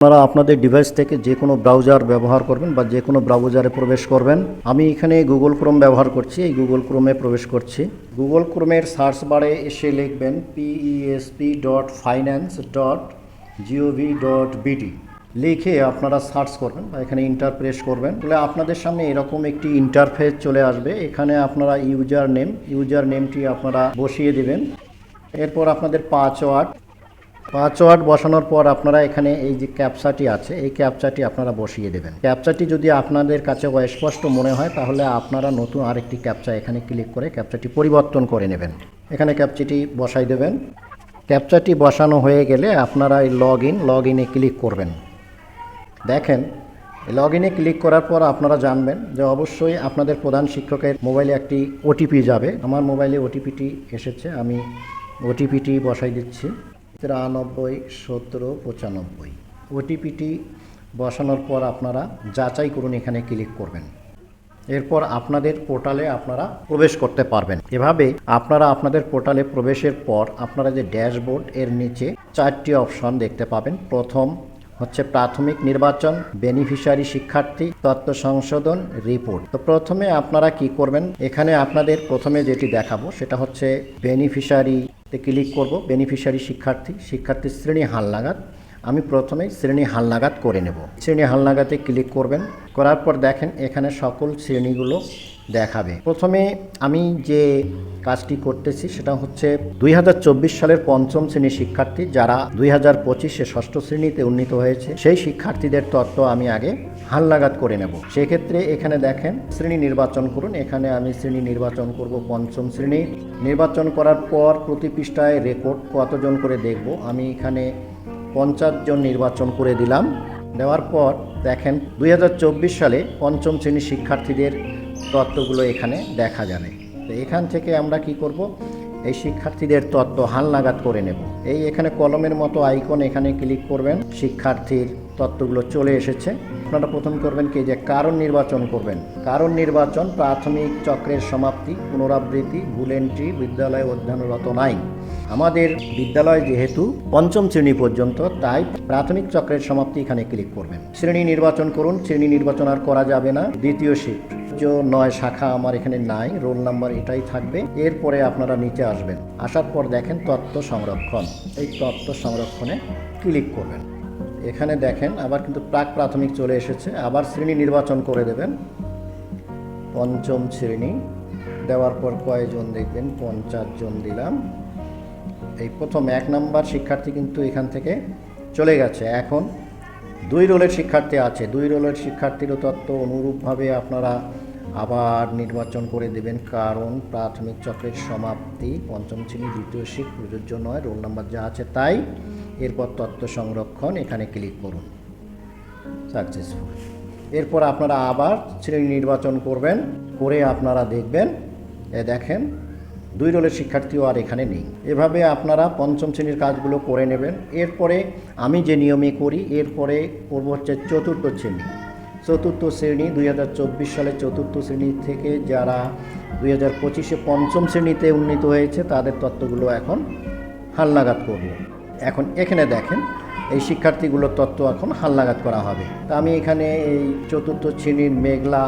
আপনারা আপনাদের ডিভাইস থেকে যে কোনো ব্রাউজার ব্যবহার করবেন বা যে কোনো ব্রাউজারে প্রবেশ করবেন। আমি এখানে গুগল ক্রোম ব্যবহার করছি, এই গুগল ক্রোমে প্রবেশ করছি। গুগল ক্রোমের সার্চ বারে এসে লিখবেন PESP dot finance dot GOV dot BD লিখে আপনারা সার্চ করবেন বা এখানে ইন্টার প্রেস করবেন। তাহলে আপনাদের সামনে এরকম একটি ইন্টারফেস চলে আসবে। এখানে আপনারা ইউজার নেম ইউজার নেমটি আপনারা বসিয়ে দেবেন। এরপর আপনাদের পাসওয়ার্ড পাসওয়ার্ড বসানোর পর আপনারা এখানে এই যে ক্যাপচাটি আছে, এই ক্যাপচাটি আপনারা বসিয়ে দেবেন। ক্যাপচাটি যদি আপনাদের কাছে অস্পষ্ট মনে হয়, তাহলে আপনারা নতুন আরেকটি ক্যাপচা এখানে ক্লিক করে ক্যাপচাটি পরিবর্তন করে নেবেন। এখানে ক্যাপচাটি বসাই দেবেন। ক্যাপচাটি বসানো হয়ে গেলে আপনারা এই লগ ইন লগ ইনে ক্লিক করবেন। দেখেন লগ ইনে ক্লিক করার পর আপনারা জানবেন যে অবশ্যই আপনাদের প্রধান শিক্ষকের মোবাইলে একটি ওটিপি যাবে। আমার মোবাইলে ওটিপিটি এসেছে, আমি ওটিপিটি বসাই দিচ্ছি। তিরানব্বই, সতেরো, পঁচানব্বই। ওটিপিটি বসানোর পর আপনারা যাচাই করুন, এখানে ক্লিক করবেন। এরপর আপনাদের পোর্টালে আপনারা প্রবেশ করতে পারবেন। এভাবে আপনারা আপনাদের পোর্টালে প্রবেশের পর আপনারা যে ড্যাশবোর্ড, এর নিচে চারটি অপশন দেখতে পাবেন। প্রথম হচ্ছে প্রাথমিক নির্বাচন, বেনিফিশিয়ারি শিক্ষার্থী, তথ্য সংশোধন, রিপোর্ট। তো প্রথমে আপনারা কি করবেন? এখানে আপনাদের প্রথমে যেটি দেখাবো, সেটা হচ্ছে বেনিফিশিয়ারিতে ক্লিক করব বেনিফিশিয়ারি শিক্ষার্থী শিক্ষার্থী শ্রেণি হালনাগাদ। আমি প্রথমে শ্রেণি হালনাগাদ করে নেব। শ্রেণি হালনাগাদে ক্লিক করবেন। করার পর দেখেন এখানে সকল শ্রেণীগুলো দেখাবে। প্রথমে আমি যে কাজটি করতেছি সেটা হচ্ছে দুই হাজার চব্বিশ সালের পঞ্চম শ্রেণির শিক্ষার্থী যারা দুই হাজার পঁচিশে ষষ্ঠ শ্রেণীতে উন্নীত হয়েছে, সেই শিক্ষার্থীদের তত্ত্ব আমি আগে হালনাগাদ করে নেব। সেক্ষেত্রে এখানে দেখেন, শ্রেণি নির্বাচন করুন। এখানে আমি শ্রেণি নির্বাচন করব পঞ্চম শ্রেণি। নির্বাচন করার পর প্রতি পৃষ্ঠায় রেকর্ড কতজন করে দেখব? আমি এখানে পঞ্চাশ জন নির্বাচন করে দিলাম। দেওয়ার পর দেখেন, দুই হাজার চব্বিশ সালে পঞ্চম শ্রেণির শিক্ষার্থীদের তত্ত্বগুলো এখানে দেখা যাবে। তো এখান থেকে আমরা কি করব? এই শিক্ষার্থীদের তত্ত্ব হালনাগাদ করে নেব। এই এখানে কলমের মতো আইকন এখানে ক্লিক করবেন। শিক্ষার্থীর তত্ত্বগুলো চলে এসেছে। আপনারা প্রথম করবেন কি? যে কারণ নির্বাচন করবেন। কারণ নির্বাচন প্রাথমিক চক্রের সমাপ্তি, পুনরাবৃত্তি, ভুল এন্ট্রি বিদ্যালয়ে অধ্যয়নরত নাই। আমাদের বিদ্যালয় যেহেতু পঞ্চম শ্রেণি পর্যন্ত, তাই প্রাথমিক চক্রের সমাপ্তি এখানে ক্লিক করবেন। শ্রেণি নির্বাচন করুন। শ্রেণি নির্বাচন আর করা যাবে না। দ্বিতীয় শিফট। যে নয় শাখা আমার এখানে নাই, রোল নাম্বার এটাই থাকবে। এরপরে আপনারা নিচে আসবেন। আসার পর দেখেন তত্ত্ব সংরক্ষণ। এই তত্ত্ব সংরক্ষণে ক্লিক করবেন। এখানে দেখেন আবার কিন্তু প্রাক প্রাথমিক চলে এসেছে। আবার শ্রেণি নির্বাচন করে দেবেন। পঞ্চম শ্রেণি দেওয়ার পর কয়জন দেখবেন? পঞ্চাশ জন দিলাম। এই প্রথম এক নাম্বার শিক্ষার্থী কিন্তু এখান থেকে চলে গেছে। এখন দুই রোলের শিক্ষার্থী আছে। দুই রোলের শিক্ষার্থীরও তত্ত্ব অনুরূপভাবে আপনারা আবার নির্বাচন করে দেবেন কারণ প্রাথমিক চক্রের সমাপ্তি, পঞ্চম শ্রেণি, দ্বিতীয় শিখ, প্রযোজ্য নয়, রোল নাম্বার যা আছে তাই। এরপর তত্ত্ব সংরক্ষণ, এখানে ক্লিক করুন। সাকসেসফুল এরপর আপনারা আবার শ্রেণি নির্বাচন করবেন, করে আপনারা দেখবেন, এ দেখেন, দুই রোলের শিক্ষার্থীও আর এখানে নেই। এভাবে আপনারা পঞ্চম শ্রেণির কাজগুলো করে নেবেন। এরপরে আমি যে নিয়মে করি, এরপরে করব হচ্ছে চতুর্থ শ্রেণি। চতুর্থ শ্রেণি দু হাজার চব্বিশ সালে চতুর্থ শ্রেণি থেকে যারা দুই হাজার পঁচিশে পঞ্চম শ্রেণীতে উন্নীত হয়েছে, তাদের তত্ত্বগুলো এখন হালনাগাদ করব। এখন এখানে দেখেন, এই শিক্ষার্থীগুলোর তত্ত্ব এখন হালনাগাদ করা হবে। তা আমি এখানে এই চতুর্থ শ্রেণির মেঘলা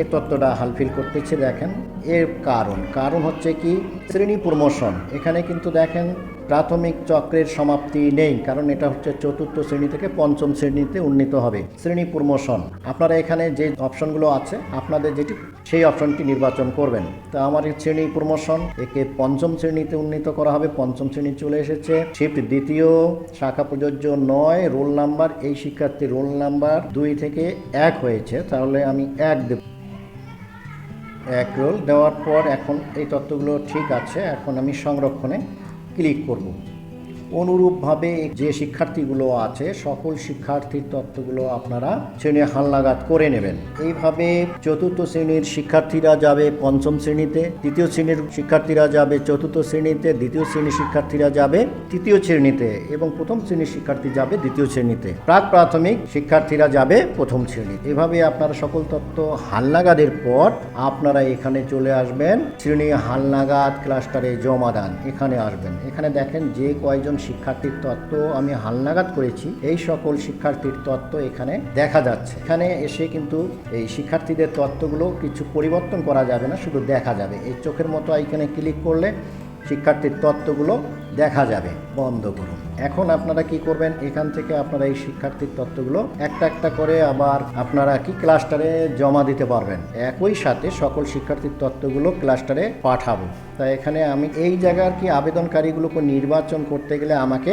এ তত্ত্বটা হালফিল করতেছি, দেখেন। এর কারণ। কারণ হচ্ছে কি? শ্রেণি প্রমোশন। এখানে কিন্তু দেখেন প্রাথমিক চক্রের সমাপ্তি নেই, কারণ এটা হচ্ছে চতুর্থ শ্রেণি থেকে পঞ্চম শ্রেণীতে উন্নীত হবে শ্রেণি প্রমোশন। আপনারা এখানে যে অপশনগুলো আছে, আপনাদের যেটি, সেই অপশনটি নির্বাচন করবেন। তো আমার শ্রেণি প্রমোশন, একে পঞ্চম শ্রেণীতে উন্নীত করা হবে, পঞ্চম শ্রেণি চলে এসেছে। শিফট দ্বিতীয়, শাখা প্রযোজ্য নয়, রোল নাম্বার, এই শিক্ষার্থী রোল নাম্বার দুই থেকে এক হয়েছে, তাহলে আমি এক দেব। এক রোল দেওয়ার পর এখন এই তত্ত্বগুলো ঠিক আছে। এখন আমি সংরক্ষণে ক্লিক করব। অনুরূপভাবে যে শিক্ষার্থীগুলো আছে, সকল শিক্ষার্থীর তত্ত্বগুলো আপনারা শ্রেণি হালনাগাদ করে নেবেন। এইভাবে চতুর্থ শ্রেণির শিক্ষার্থীরা যাবে পঞ্চম শ্রেণীতে তৃতীয় শ্রেণির শিক্ষার্থীরা যাবে চতুর্থ শ্রেণীতে, দ্বিতীয় শ্রেণির শিক্ষার্থীরা যাবে তৃতীয় শ্রেণীতে এবং প্রথম শ্রেণির শিক্ষার্থী যাবে দ্বিতীয় শ্রেণীতে। প্রাক প্রাথমিক শিক্ষার্থীরা যাবে প্রথম শ্রেণি। এভাবে আপনারা সকল তত্ত্ব হালনাগাদের পর আপনারা এখানে চলে আসবেন। শ্রেণি হালনাগাদ ক্লাস্টারে জমা দান। এখানে আসবেন। এখানে দেখেন যে কয়জন শিক্ষার্থীর তত্ত্ব আমি হালনাগাদ করেছি। এই সকল শিক্ষার্থীর তত্ত্ব এখানে দেখা যাচ্ছে। এখানে এসে কিন্তু এই শিক্ষার্থীদের তত্ত্বগুলো কিছু পরিবর্তন করা যাবে না, শুধু দেখা যাবে। এই চোখের মতো এখানে ক্লিক করলে শিক্ষার্থীর তত্ত্বগুলো দেখা যাবে। বন্ধ করুন। এখন আপনারা কি করবেন? এখান থেকে আপনারা এই শিক্ষার্থীর তত্ত্বগুলো একটা একটা করে আবার আপনারা কি ক্লাস্টারে জমা দিতে পারবেন? একই সাথে সকল শিক্ষার্থীর তত্ত্বগুলো ক্লাস্টারে পাঠাবো। তাই এখানে আমি এই জায়গার কি আবেদনকারীগুলোকে নির্বাচন করতে গেলে আমাকে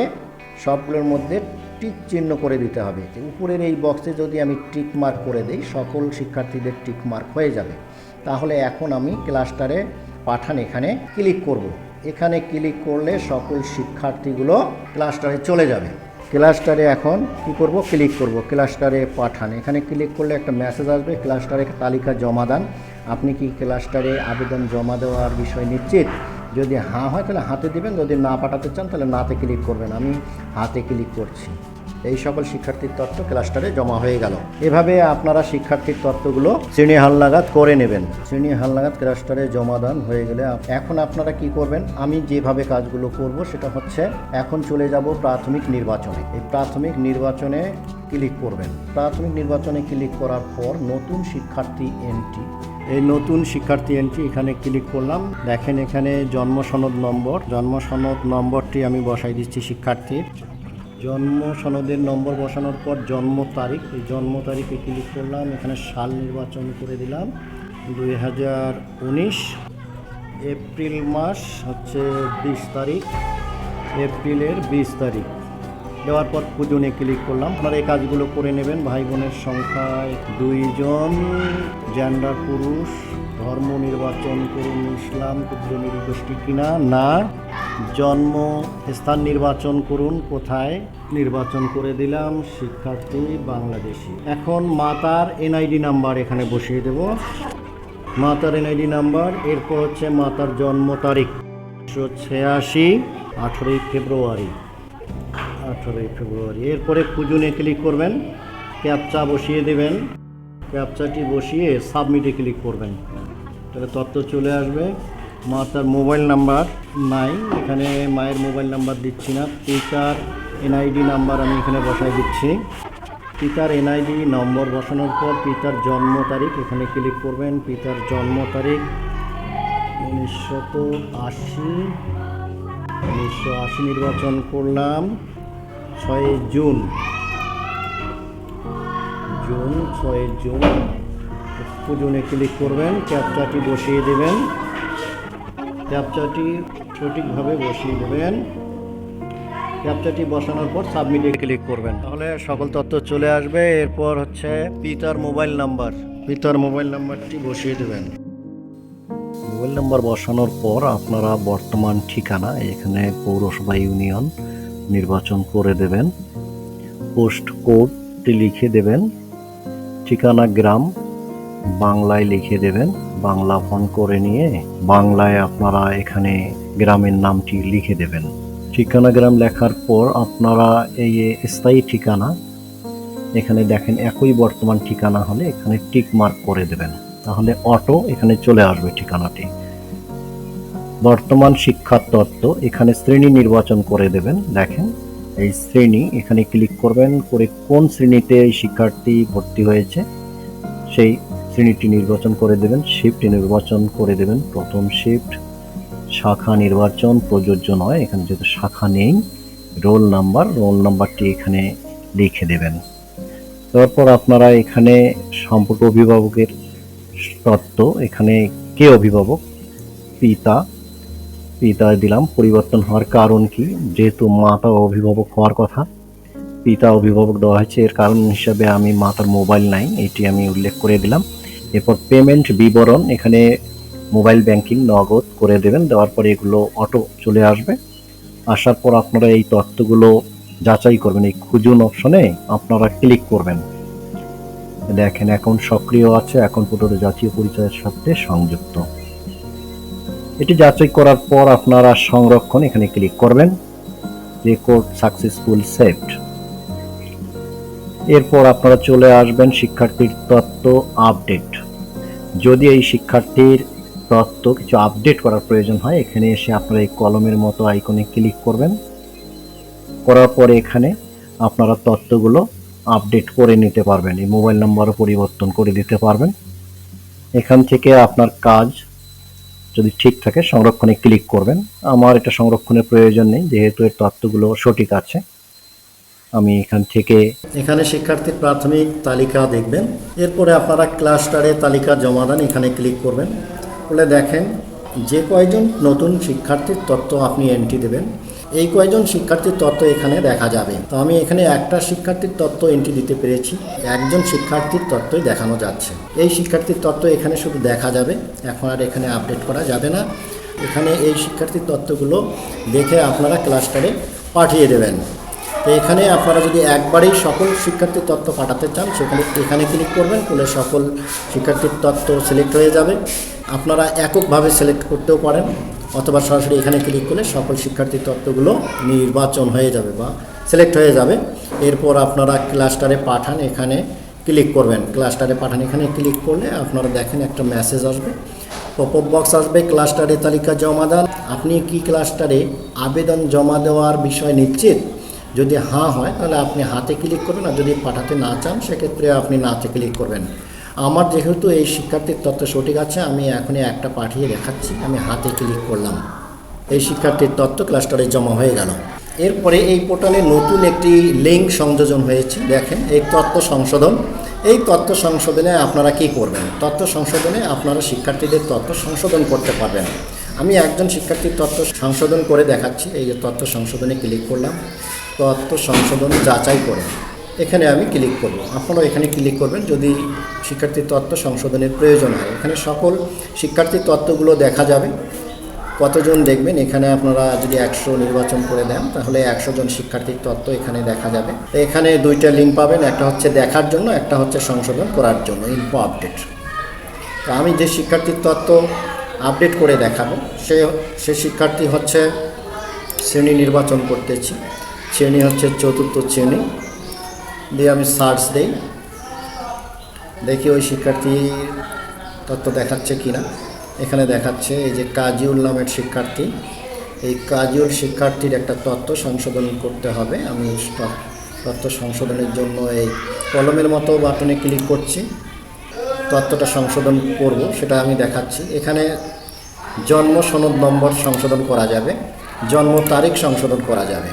সবগুলোর মধ্যে টিক চিহ্ন করে দিতে হবে। উপরের এই বক্সে যদি আমি টিক মার্ক করে দিই, সকল শিক্ষার্থীদের টিক মার্ক হয়ে যাবে। তাহলে এখন আমি ক্লাস্টারে পাঠান এখানে ক্লিক করব। এখানে ক্লিক করলে সকল শিক্ষার্থীগুলো ক্লাস্টারে চলে যাবে। ক্লাস্টারে এখন কি করব? ক্লিক করব। ক্লাস্টারে পাঠান। এখানে ক্লিক করলে একটা মেসেজ আসবে। ক্লাস্টারে তালিকা জমা দেন। আপনি কি ক্লাস্টারে আবেদন জমা দেওয়ার বিষয় নিশ্চিত? যদি হ্যাঁ হয় তাহলে হাতে দিবেন। যদি না পাঠাতে চান তাহলে নাতে ক্লিক করবেন। আমি হাতে ক্লিক করছি। এই সকল শিক্ষার্থীর তত্ত্ব ক্লাস্টারে জমা হয়ে গেল। এভাবে আপনারা শিক্ষার্থীর তত্ত্বগুলো শ্রেণি হালনাগাদ করে নেবেন। শ্রেণি হালনাগাদ ক্লাস্টারে জমা দান হয়ে গেলে এখন আপনারা কি করবেন? আমি যেভাবে কাজগুলো করব সেটা হচ্ছে এখন চলে যাব প্রাথমিক নির্বাচনে। এই প্রাথমিক নির্বাচনে ক্লিক করবেন। প্রাথমিক নির্বাচনে ক্লিক করার পর নতুন শিক্ষার্থী এন্ট্রি এই নতুন শিক্ষার্থী এন্ট্রি এখানে ক্লিক করলাম। দেখেন এখানে জন্ম সনদ নম্বর। জন্ম সনদ নম্বরটি আমি বসাই দিচ্ছি শিক্ষার্থীর। জন্ম সনদের নম্বর বসানোর পর জন্ম তারিখ। এই জন্ম তারিখে ক্লিক করলাম এখানে সাল নির্বাচন করে দিলাম। দুই হাজার উনিশ এপ্রিল মাস হচ্ছে বিশ তারিখ। এপ্রিলের বিশ তারিখ। দেওয়ার পর পুজনে ক্লিক করলাম আপনারা এই কাজগুলো করে নেবেন। ভাই বোনের সংখ্যায় দুইজন জেন্ডার পুরুষ, ধর্ম নির্বাচন করুন ইসলাম, ক্ষুদ্র নির্গোষ্ঠী কিনা, না। জন্ম, স্থান নির্বাচন করুন, কোথায়? নির্বাচন করে দিলাম, শিক্ষার্থী বাংলাদেশি। এখন মাতার এনআইডি নাম্বার এখানে বসিয়ে দেব। মাতার এনআইডি নাম্বার, এরপর হচ্ছে মাতার জন্ম তারিখ। উনিশশো ছিয়াশি, আঠেরোই ফেব্রুয়ারি। আঠেরোই ফেব্রুয়ারি। এরপরে খুঁজুনে ক্লিক করবেন, ক্যাপচা বসিয়ে দেবেন। ক্যাপচাটি বসিয়ে সাবমিটে ক্লিক করবেন। তাহলে তথ্য চলে আসবে। মা, তার মোবাইল নাম্বার নাই, এখানে মায়ের মোবাইল নাম্বার দিচ্ছি না। পিতার এনআইডি নাম্বার আমি এখানে বসাই দিচ্ছি। পিতার এনআইডি নম্বর বসানোর পর পিতার জন্ম তারিখ এখানে ক্লিক করবেন। পিতার জন্ম তারিখ উনিশশত আশি, উনিশশো আশি নির্বাচন করলাম, ছয় জুন। জুন, ছয় জুন। পুজনে ক্লিক করবেন ক্যাপচাটি বসিয়ে দেবেন। ক্যাপচাটি সঠিকভাবে বসিয়ে দেবেন। ক্যাপচাটি বসানোর পর সাবমিটে ক্লিক করবেন। তাহলে সকল তথ্য চলে আসবে। এরপর হচ্ছে পিতার মোবাইল নাম্বার। পিতার মোবাইল নাম্বারটি বসিয়ে দেবেন। মোবাইল নাম্বার বসানোর পর আপনারা বর্তমান ঠিকানা, এখানে পৌরসভা ইউনিয়ন নির্বাচন করে দেবেন। পোস্ট কোডটি লিখে দেবেন। ঠিকানা গ্রাম বাংলায় লিখে দেবেন। বাংলা ফোন করে নিয়ে বাংলায় আপনারা এখানে গ্রামের নামটি লিখে দেবেন। ঠিকানা গ্রাম লেখার পর আপনারা এই স্থায়ী ঠিকানা, এখানে দেখেন একই বর্তমান ঠিকানা হলে এখানে টিক মার্ক করে দেবেন। তাহলে অটো এখানে চলে আসবে ঠিকানাটি। বর্তমান শিক্ষার তত্ত্ব, এখানে শ্রেণি নির্বাচন করে দেবেন। দেখেন, এই শ্রেণি, এখানে ক্লিক করবেন, করে কোন শ্রেণীতে এই শিক্ষার্থী ভর্তি হয়েছে, সেই শ্রেণীটি নির্বাচন করে দেবেন শিফট নির্বাচন করে দেবেন। প্রথম শিফট শাখা নির্বাচন, প্রযোজ্য নয়, এখানে যেহেতু শাখা নেই রোল নাম্বার রোল নাম্বারটি এখানে লিখে দেবেন। তারপর আপনারা এখানে সম্পর্ক অভিভাবকের তত্ত্ব, এখানে কে অভিভাবক? পিতা। পিতা দিলাম, পরিবর্তন হওয়ার কারণ কি? যেহেতু মাতা অভিভাবক হওয়ার কথা, পিতা অভিভাবক দেওয়া হয়েছে, এর কারণ হিসাবে আমি মাতার মোবাইল নাই, এটি আমি উল্লেখ করে দিলাম। এরপর পেমেন্ট বিবরণ, এখানে মোবাইল ব্যাংকিং নগদ করে দেবেন, দেওয়ার পরে এগুলো অটো চলে আসবে। আসার পর আপনারা এই তথ্যগুলো যাচাই করবেন, এই খুঁজুন অপশনে আপনারা ক্লিক করবেন। দেখেন অ্যাকাউন্ট সক্রিয় আছে অ্যাকাউন্ট পর্যন্ত জাতীয় পরিচয়ের সাথে সংযুক্ত। এটি যাচাই করার পর আপনারা সংরক্ষণ, এখানে ক্লিক করবেন। রেকর্ড সাকসেসফুল সেভড এরপর আপনারা চলে আসবেন, শিক্ষার্থীর তথ্য আপডেট যদি এই শিক্ষার্থীর তথ্য কিছু আপডেট করার প্রয়োজন হয়, এখানে এসে আপনারা এই কলমের মতো আইকনে ক্লিক করবেন। করার পরে এখানে আপনারা তথ্যগুলো আপডেট করে নিতে পারবেন, এই মোবাইল নাম্বারও পরিবর্তন করে দিতে পারবেন। এখান থেকে আপনার কাজ যদি ঠিক থাকে, সংরক্ষণে ক্লিক করবেন। আমার এটা সংরক্ষণের প্রয়োজন নেই, যেহেতু এর তথ্যগুলো সঠিক আছে। আমি এখান থেকে এখানে শিক্ষার্থীর প্রাথমিক তালিকা দেখবেন। এরপরে আপনারা ক্লাস্টারে তালিকা জমা দেন, এখানে ক্লিক করবেন। বলে দেখেন, যে কয়জন নতুন শিক্ষার্থীর তথ্য আপনি এন্ট্রি দেবেন, এই কয়জন শিক্ষার্থীর তথ্য এখানে দেখা যাবে। তো আমি এখানে একটা শিক্ষার্থীর তথ্য এন্ট্রি দিতে পেরেছি, একজন শিক্ষার্থীর তথ্যই দেখানো যাচ্ছে। এই শিক্ষার্থীর তথ্য এখানে শুধু দেখা যাবে, এখন আর এখানে আপডেট করা যাবে না। এখানে এই শিক্ষার্থীর তথ্যগুলো দেখে আপনারা ক্লাস্টারে পাঠিয়ে দেবেন। তো এখানে আপনারা যদি একবারেই সকল শিক্ষার্থীর তথ্য পাঠাতে চান, সেখানে এখানে ক্লিক করবেন করলে সকল শিক্ষার্থীর তথ্য সিলেক্ট হয়ে যাবে। আপনারা এককভাবে সিলেক্ট করতেও পারেন, অথবা সরাসরি এখানে ক্লিক করলে সকল শিক্ষার্থীর তথ্যগুলো নির্বাচন হয়ে যাবে বা সিলেক্ট হয়ে যাবে। এরপর আপনারা ক্লাস্টারে পাঠান, এখানে ক্লিক করবেন। ক্লাস্টারে পাঠান, এখানে ক্লিক করলে আপনারা দেখেন একটা মেসেজ আসবে। পপ বক্স আসবে ক্লাস্টারে তালিকা জমা দেন আপনি কি ক্লাস্টারে আবেদন জমা দেওয়ার বিষয় নিশ্চিত? যদি হাঁ হয়, তাহলে আপনি হাতে ক্লিক করবেন আর যদি পাঠাতে না চান, সেক্ষেত্রে আপনি নাতে ক্লিক করবেন। আমার যেহেতু এই শিক্ষার্থীর তথ্য সঠিক আছে, আমি এখনই একটা পাঠিয়ে দেখাচ্ছি। আমি হাতে ক্লিক করলাম। এই শিক্ষার্থীর তথ্য ক্লাস্টারে জমা হয়ে গেল। এরপরে এই পোর্টালে নতুন একটি লিঙ্ক সংযোজন হয়েছে। দেখেন, এই তথ্য সংশোধন। এই তথ্য সংশোধনে আপনারা কি করবেন? তথ্য সংশোধনে আপনারা শিক্ষার্থীদের তথ্য সংশোধন করতে পারবেন। আমি একজন শিক্ষার্থীর তথ্য সংশোধন করে দেখাচ্ছি। এই যে তথ্য সংশোধনে ক্লিক করলাম। তথ্য সংশোধন যাচাই করে। এখানে আমি ক্লিক করব। আপনারাও এখানে ক্লিক করবেন যদি শিক্ষার্থীর তথ্য সংশোধনের প্রয়োজন হয়। এখানে সকল শিক্ষার্থীর তথ্যগুলো দেখা যাবে। কতজন দেখবেন? এখানে আপনারা যদি একশো নির্বাচন করে দেন, তাহলে একশো জন শিক্ষার্থীর তথ্য এখানে দেখা যাবে। তো এখানে দুইটা লিঙ্ক পাবেন, একটা হচ্ছে দেখার জন্য, একটা হচ্ছে সংশোধন করার জন্য ইনফো আপডেট তো আমি যে শিক্ষার্থীর তথ্য আপডেট করে দেখাবো, সে সে শিক্ষার্থী হচ্ছে শ্রেণি নির্বাচন করতেছি। শ্রেণি হচ্ছে চতুর্থ শ্রেণি দিয়ে আমি সার্চ দিই। দেখি ওই শিক্ষার্থীর তথ্য দেখাচ্ছে কিনা। এখানে দেখাচ্ছে এই যে কাজিউল নামের শিক্ষার্থী। এই কাজিউল শিক্ষার্থীর একটা তথ্য সংশোধন করতে হবে। আমি তথ্য সংশোধনের জন্য এই কলমের মতো বাটনে ক্লিক করছি। তথ্যটা সংশোধন করব, সেটা আমি দেখাচ্ছি। এখানে জন্ম সনদ নম্বর সংশোধন করা যাবে। জন্ম তারিখ সংশোধন করা যাবে।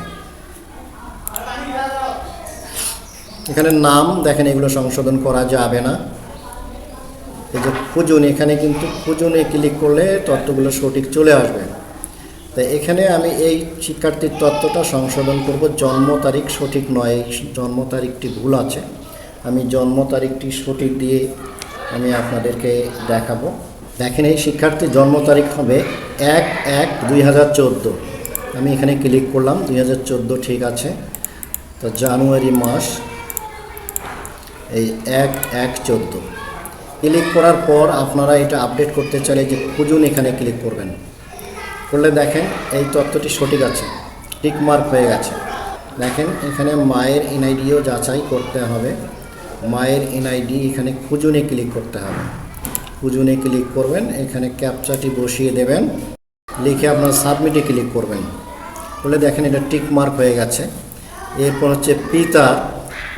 এখানে নাম, দেখেন এগুলো সংশোধন করা যাবে না। এই যে খুঁজুন, এখানে কিন্তু খুঁজুনে ক্লিক করলে তথ্যগুলো সঠিক চলে আসবে। তো এখানে আমি এই শিক্ষার্থীর তথ্যটা সংশোধন করব, জন্ম তারিখ সঠিক নয়, জন্ম তারিখটি ভুল আছে। আমি জন্ম তারিখটি সঠিক দিয়ে আমি আপনাদেরকে দেখাবো। দেখেন এই শিক্ষার্থীর জন্ম তারিখ হবে এক এক দুই আমি এখানে ক্লিক করলাম, দুই হাজার চোদ্দ ঠিক আছে। তো জানুয়ারি মাস এই এক এক চোদ্দ। ক্লিক করার পর আপনারা এটা আপডেট করতে চাইলে যে খুঁজুন এখানে ক্লিক করবেন। করলে দেখেন এই তথ্যটি সঠিক আছে টিকমার্ক হয়ে গেছে। দেখেন এখানে মায়ের এনআইডিও যাচাই করতে হবে। মায়ের এনআইডি এখানে খুঁজুনে ক্লিক করতে হবে। খুঁজুনে ক্লিক করবেন, এখানে ক্যাপচাটি বসিয়ে দেবেন। লিখে আপনার সাবমিটে ক্লিক করবেন। বলে দেখেন এটা টিক মার্ক হয়ে গেছে। এরপর হচ্ছে পিতা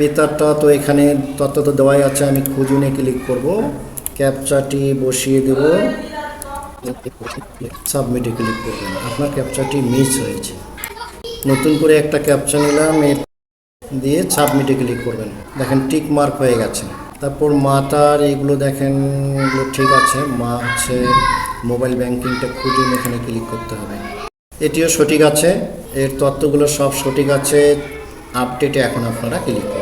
পিতারটা তো এখানে তথ্য তো দেওয়াই আছে, আমি খুঁজুনে ক্লিক করব। ক্যাপচাটি বসিয়ে দেব। সাবমিটে ক্লিক করবেন আপনার ক্যাপচাটি মিস হয়েছে। নতুন করে একটা ক্যাপচা নিলাম দিয়ে সাবমিটে ক্লিক করবেন। দেখেন টিক মার্ক হয়ে গেছে। তারপর মাতার এগুলো দেখেন, এগুলো ঠিক আছে। মা হচ্ছে মোবাইল ব্যাংকিংটা খুঁজুন এখানে ক্লিক করতে হবে। এটিও সঠিক আছে। এর তথ্যগুলো সব সঠিক আছে। আপডেটে এখন আপনারা ক্লিক করবেন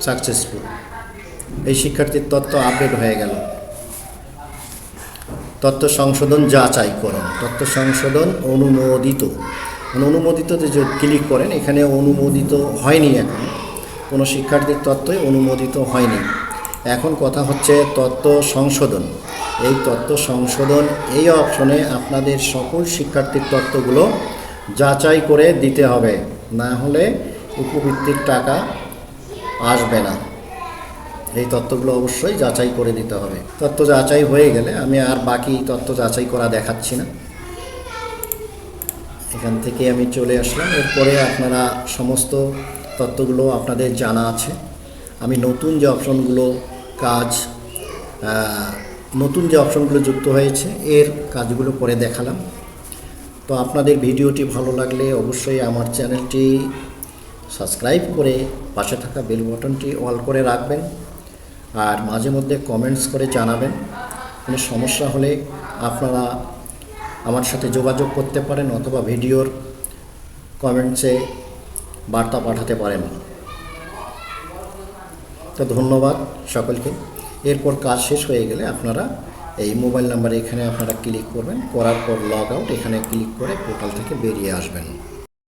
সাকসেসফুল এই শিক্ষার্থীর তথ্য আপডেট হয়ে গেল। তথ্য সংশোধন যাচাই করেন। তথ্য সংশোধন অনুমোদিত। মানে অনুমোদিততে যে ক্লিক করেন, এখানে অনুমোদিত হয়নি এখন। কোনো শিক্ষার্থীর তথ্যই অনুমোদিত হয়নি। এখন কথা হচ্ছে তত্ত্ব সংশোধন। এই তত্ত্ব সংশোধন এই অপশনে আপনাদের সকল শিক্ষার্থীর তথ্যগুলো যাচাই করে দিতে হবে। না হলে উপবৃত্তির টাকা আসবে না। এই তত্ত্বগুলো অবশ্যই যাচাই করে দিতে হবে। তথ্য যাচাই হয়ে গেলে আমি আর বাকি তথ্য যাচাই করা দেখাচ্ছি না। এখান থেকে আমি চলে আসলাম। এরপরে আপনারা সমস্ত তত্ত্বগুলো আপনাদের জানা আছে। আমি নতুন যে অপশনগুলো কাজ নতুন যে অপশনগুলো যুক্ত হয়েছে, এর কাজগুলো করে দেখালাম। তো আপনাদের ভিডিওটি ভালো লাগলে অবশ্যই আমার চ্যানেলটি সাবস্ক্রাইব করে পাশে থাকা বেল বাটনটি অল করে রাখবেন আর মাঝে মধ্যে কমেন্টস করে জানাবেন। কোনো সমস্যা হলে আপনারা আমার সাথে যোগাযোগ করতে পারেন অথবা ভিডিওর কমেন্টসে বার্তা পাঠাতে পারেন। তো ধন্যবাদ সকলকে। এরপর কাজ শেষ হয়ে গেলে আপনারা এই মোবাইল নাম্বারে এখানে আপনারা ক্লিক করবেন, করার পর লগ আউট এখানে ক্লিক করে পোর্টাল থেকে বেরিয়ে আসবেন।